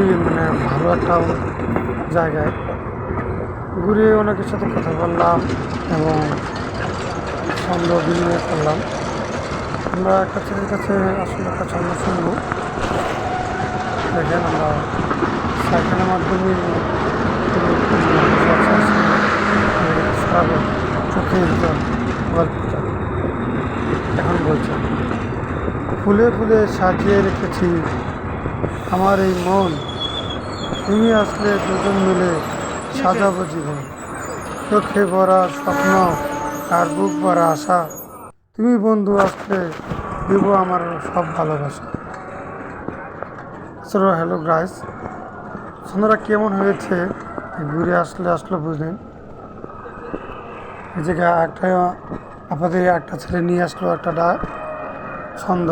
খুবই মানে ভালো একটা জায়গায়। ঘুরে অনেকের সাথে কথা বললাম এবং ছন্দ বিনিময় করলাম। আমরা একটা ছেলের কাছে আসলে একটা ছন্দ শুনব। দেখেন আমরা সাইকেলের মাধ্যমে এখন বলছে। ফুলে ফুলে সাজিয়ে রেখেছি আমার এই মন। তুমি আসলে দুজন মিলে সাজাবো জীবন। চোখে ভরা স্বপ্ন আর বুক ভরা আশা। তুমি বন্ধু আসলে দেব আমার সব ভালোবাসা। সো হ্যালো গ্রাইস সন্ধ্যাটা কেমন হয়েছে? ঘুরে আসলে আসলে বুঝলেন। এই জায়গায় একটা, আপনাদের একটা ছেলে নিয়ে আসলো, একটা ডা ছন্দ।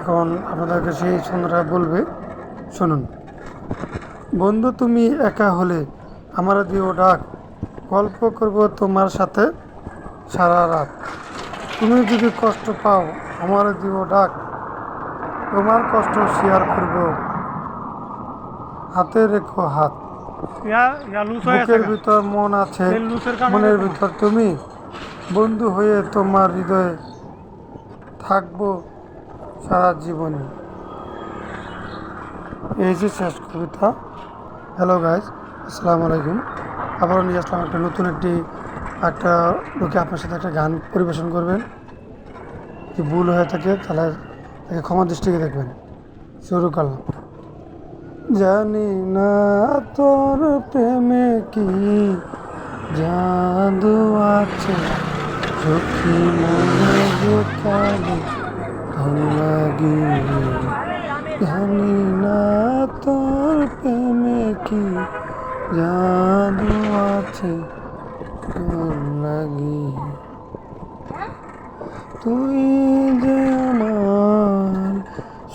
এখন আপনাদেরকে সেই ছন্দটা বলবে। শুনুন। বন্ধু তুমি একা হলে আমার দিও ডাক। গল্প করব তোমার সাথে সারা রাত। তুমি যদি কষ্ট পাও আমার দিও ডাক। তোমার কষ্ট শেয়ার করব। হাতে রেখো হাত। বুকের ভিতর মন আছে মনের ভিতর তুমি বন্ধু হয়ে তোমার হৃদয়ে থাকব সারা জীবনে। এই যে শেষ কবিতা। হ্যালো গাইজ আসসালামু আলাইকুম। আবারও নিয়ে আসলাম একটা নতুন একটি, একটা লোকে আপনার সাথে একটা গান পরিবেশন করবেন। যদি ভুল হয়ে থাকে তাহলে তাকে ক্ষমা দৃষ্টিকে দেখবেন। শুরু করলাম। জানি না তোর প্রেমে কি জাদু আছে মনে জাদু আছে, তোর লাগে। তুই যে আমার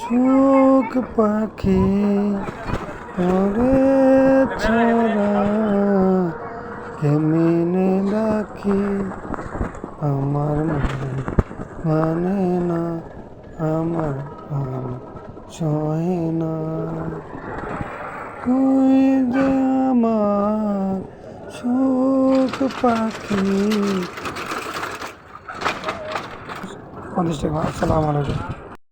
সুখ পাখি ওরে ছড়া কেমিনে ডাকি? আমার মনে না, আমার সহে না। তুই যে আমার সুখ পাখি। পঞ্চাশ টাকা আসসালামু আলাইকুম।